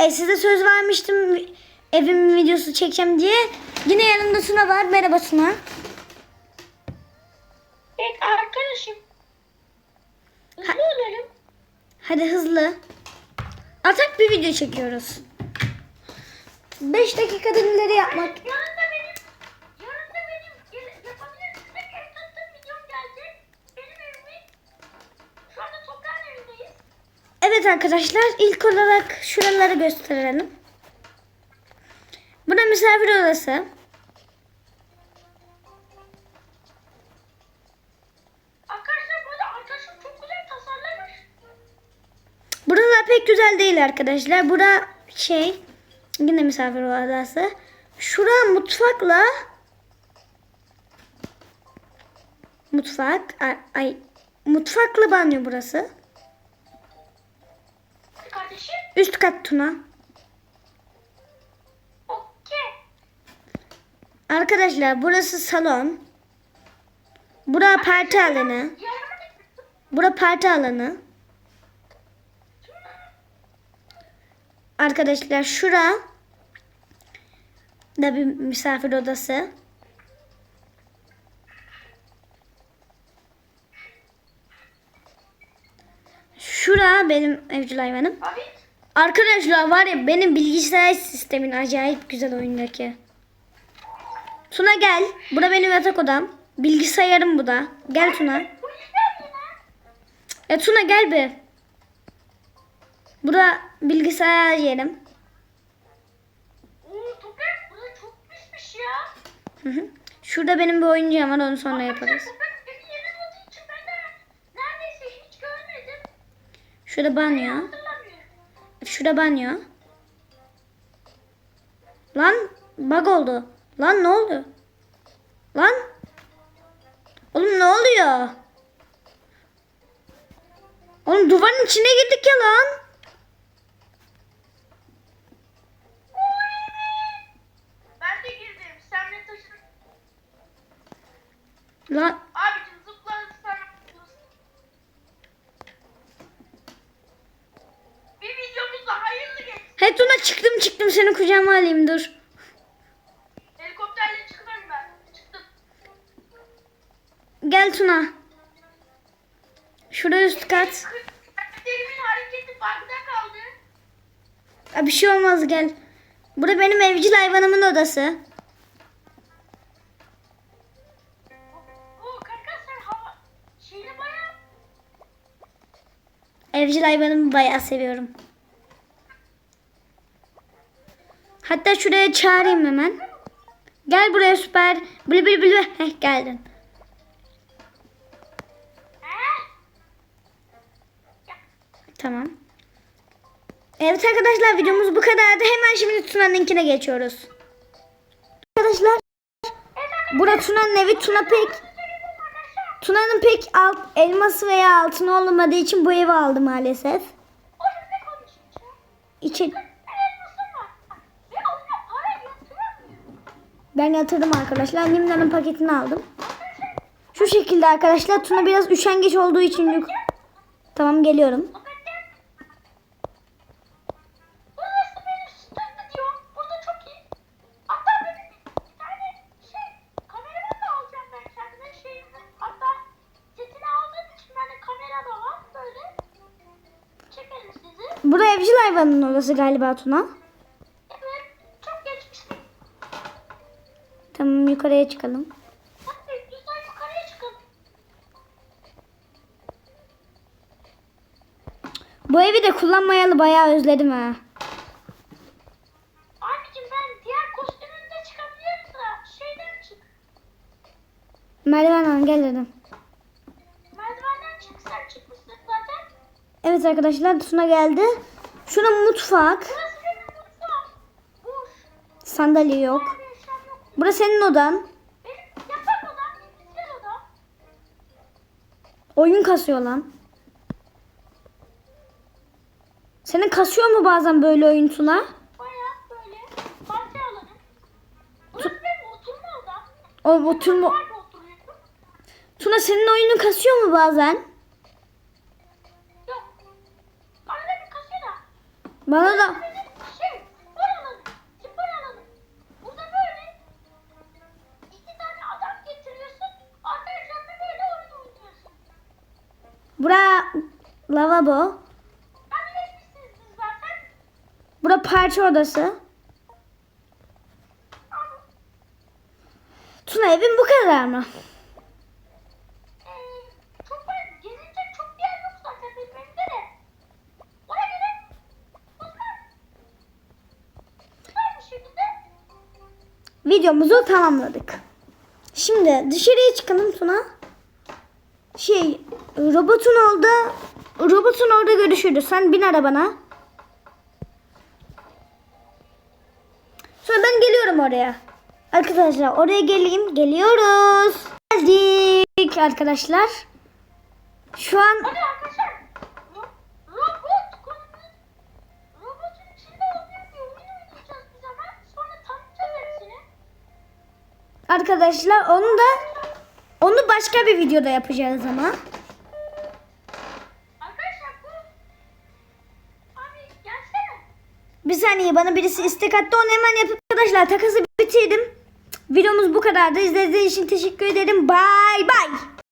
E, size söz vermiştim evimin videosu çekeceğim diye. Yine yanımda Tuna var. Merhaba Tuna. Evet arkadaşım. Hızlı olalım. Hadi hızlı. Atak bir video çekiyoruz. 5 dakikada neleri yapmak. Yarın da benim, yarın da benim gel- yapabilirsiniz. Ev tanıtım videom gelecek. Benim evimin. Şu anda toprağın evindeyiz. Evet arkadaşlar ilk olarak şuraları gösterelim. Bura misafir odası. Arkadaşlar böyle arkadaşım çok güzel tasarlamış. Buralar pek güzel değil arkadaşlar. Bura şey yine misafir odası. Şura mutfakla mutfak ay, ay mutfakla banyo burası. Kardeşim. Üst kat Tuna. Okey. Arkadaşlar burası salon. Bura parti alanı. Bura parti alanı. Arkadaşlar şura da bir misafir odası. Şura benim evcil hayvanım. Abi. Arkadaşlar var ya benim bilgisayar sistemin acayip güzel oyundaki. Tuna gel. Bura benim yatak odam. Bilgisayarım bu da. Gel Tuna. Ya Tuna gel bir. Bura bilgisayar yerim. Ya. Hı hı. Şurada benim bir oyuncağım var onu sonra yaparız. Şurada banyo. Şurada banyo. Lan bug oldu. Lan ne oldu? Lan. Oğlum ne oluyor? Oğlum duvarın içine girdik ya lan. Ben de girdim. Sen beni taşıdın. Lan Abicim zıpladı sana. Bir videomuz da hayırlı geçsin. He Tuna çıktım çıktım seni kucağıma alayım dur. Helikopterle çıkıyorum ben. Çıktım. Gel Tuna. Şuraya üst kat. Karakterimin hareketi farkında kaldı. Ya bir şey olmaz gel. Burada benim evcil hayvanımın odası. Oo kanka sen hava şeyle bayağı Evcil hayvanımı bayağı seviyorum. Hatta şuraya çağırayım hemen. Gel buraya süper. Bülü bülü bülü. Heh geldin. Tamam. Evet arkadaşlar videomuz bu kadardı. Hemen şimdi Tuna'nın linkine geçiyoruz. Arkadaşlar Bura Tuna'nın evi. Tuna pek Tuna'nın pek alt, elması veya altını olmadığı için bu evi aldı maalesef. Oğlum ben yatırdım arkadaşlar. Annemlerin paketini aldım. Şu şekilde arkadaşlar. Tuna biraz üşengeç olduğu için yuk. Tamam geliyorum. Hakikaten. Burası benim stüdyom. Burada çok Tamam yukarıya çıkalım. Yukarıya. Bu evi de kullanmayalı bayağı özledim ha. Abicim ben diğer kostümümde çıkabilirim da şeyden çık. Merdiven alın gel dedim. Merdivenden çık sen çıkmışsın zaten. Evet arkadaşlar Tuna geldi. Şurada mutfak. Burası benim mutfağım. Boş. Sandalye yok. Burası senin odan. Benim yatak odam, bilgisayar odam. Oyun kasıyor lan. Senin kasıyor mu bazen böyle oyun Tuna? Bayağı böyle parti alanı. Burası benim oturma odam. O oturma. Nerede oturuyorsun? Tuna senin oyunun kasıyor mu bazen? Yok. Bana bir kasıyor da. Bana da lavabo. Bura parça odası. Tuna evin bu kadar mı? Videomuzu tamamladık. Şimdi dışarıya çıkalım Tuna. Şey robotun orada robotun orada görüşürüz. Sen bin arabana. Sonra ben geliyorum oraya. Arkadaşlar oraya geleyim. Geliyoruz. Geldik arkadaşlar. Şu an hadi arkadaşlar ro- robot konumuz robotun içinde oynayan bir oyun oynayacağız hemen. Sonra tanıtacağız hepsini. arkadaşlar onu da onu başka bir videoda yapacağız ama. Bir saniye bana birisi istek attı onu hemen yapıp arkadaşlar takası bitirdim. Videomuz bu kadardı. İzlediğiniz için teşekkür ederim. Bay bay.